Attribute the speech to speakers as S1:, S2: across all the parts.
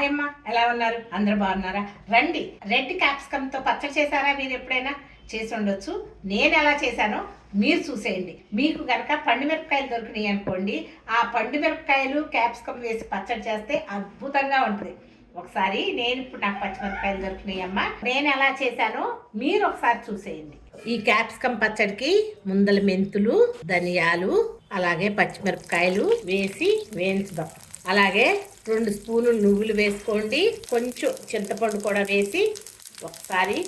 S1: Hi ఎలా ఉన్నారు? అందరు బాగున్నారా? రండి. రెడ్ క్యాప్సికమ్తో పచ్చడి చేశారా మీరు ఎప్పుడైనా? చేసి ఉండొచ్చు. నేను ఎలా చేశానో మీరు చూసేయండి. మీకు కనుక పండు మిరపకాయలు దొరికినాయి అనుకోండి ఆ పండు మిరపకాయలు క్యాప్సికమ్ వేసి పచ్చడి చేస్తే అద్భుతంగా ఉంటుంది. ఒకసారి నేను ఇప్పుడు నాకు పచ్చిమిరపకాయలు దొరికినాయి అమ్మ. నేను ఎలా చేశానో మీరు ఒకసారి చూసేయండి. ఈ క్యాప్సికమ్ పచ్చడికి ముందల మెంతులు ధనియాలు అలాగే పచ్చిమిరపకాయలు వేసి వేయించుదాం. అలాగే రెండు స్పూన్లు నువ్వులు వేసుకోండి. కొంచెం చింతపండు కూడా వేసి ఒకసారి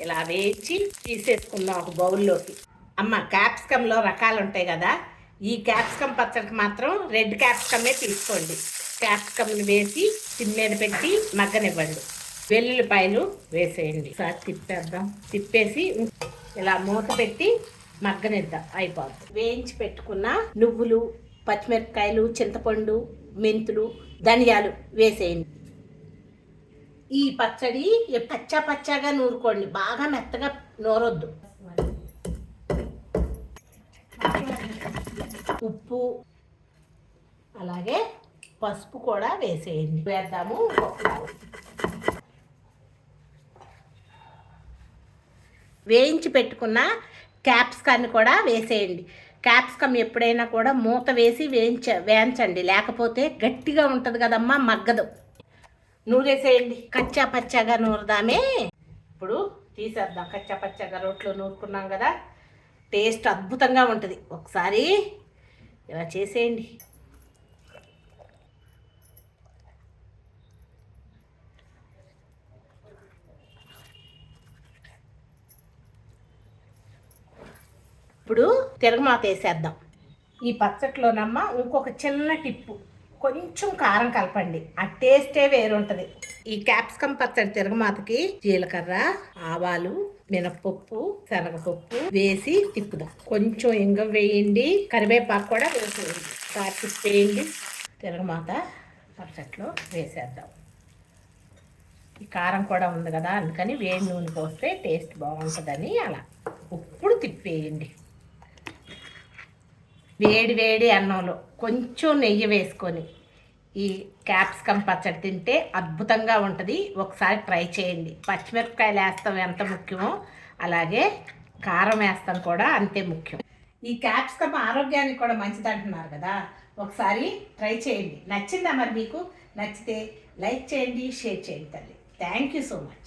S1: ఇలా వేయించి తీసేసుకుందాం ఒక బౌల్లోకి. అమ్మ క్యాప్సికంలో రకాలు ఉంటాయి కదా. ఈ క్యాప్సికమ్ పచ్చడికి మాత్రం రెడ్ క్యాప్సికమే తీసుకోండి. క్యాప్సికమ్ని వేసి సిమ్ మీద పెట్టి మగ్గనివ్వండి. వెల్లుల్లిపాయలు వేసేయండి. ఒకసారి తిప్పేద్దాం. తిప్పేసి ఇలా మూత పెట్టి మగ్గనిద్దాం. అయిపోతుంది వేయించి పెట్టుకున్న నువ్వులు పచ్చిమిరపకాయలు చింతపండు మెంతులు ధనియాలు వేసేయండి. ఈ పచ్చడి పచ్చ పచ్చగా నూరుకోండి. బాగా మెత్తగా నూరొద్దు. ఉప్పు అలాగే పసుపు కూడా వేసేయండి. వేద్దాము వేయించి పెట్టుకున్న క్యాప్సికాన్ని కూడా వేసేయండి. క్యాప్సికమ్ ఎప్పుడైనా కూడా మూత వేసి వేయించ వేయించండి. లేకపోతే గట్టిగా ఉంటుంది కదమ్మా మగ్గదు. నూరేసేయండి కచ్చా పచ్చాగా నూరదామే. ఇప్పుడు తీసేద్దాం. కచ్చా పచ్చాగా రోట్లో నూరుకున్నాం కదా. టేస్ట్ అద్భుతంగా ఉంటుంది. ఒకసారి ఇలా చేసేయండి. ఇప్పుడు తిరగమాత వేసేద్దాం. ఈ పచ్చట్లోనమ్మ ఇంకొక చిన్న టిప్పు. కొంచెం కారం కలపండి. ఆ టేస్టే వేరుంటుంది. ఈ క్యాప్సికమ్ పచ్చడి తిరగమాతకి జీలకర్ర ఆవాలు మినపప్పు శనగపప్పు వేసి తిప్పుదాం. కొంచెం ఇంగ వేయండి. కరివేపాకు కూడా వేసేయండి. కాచి వేయండి. తిరగమాత పచ్చట్లో వేసేద్దాం. ఈ కారం కూడా ఉంది కదా అందుకని వేడి నూనె పోస్తే టేస్ట్ బాగుంటుందని అలా. ఇప్పుడు తిప్పేయండి. వేడి వేడి అన్నంలో కొంచెం నెయ్యి వేసుకొని ఈ క్యాప్సికమ్ పచ్చడి తింటే అద్భుతంగా ఉంటుంది. ఒకసారి ట్రై చేయండి. పచ్చిమిరపకాయలు వేస్తాం ఎంత ముఖ్యమో అలాగే కారం వేస్తాం కూడా అంతే ముఖ్యం. ఈ క్యాప్సికమ్ ఆరోగ్యానికి కూడా మంచిది అంటున్నారు కదా. ఒకసారి ట్రై చేయండి. నచ్చిందా మరి మీకు? నచ్చితే లైక్ చేయండి షేర్ చేయండి తల్లి. Thank you so much.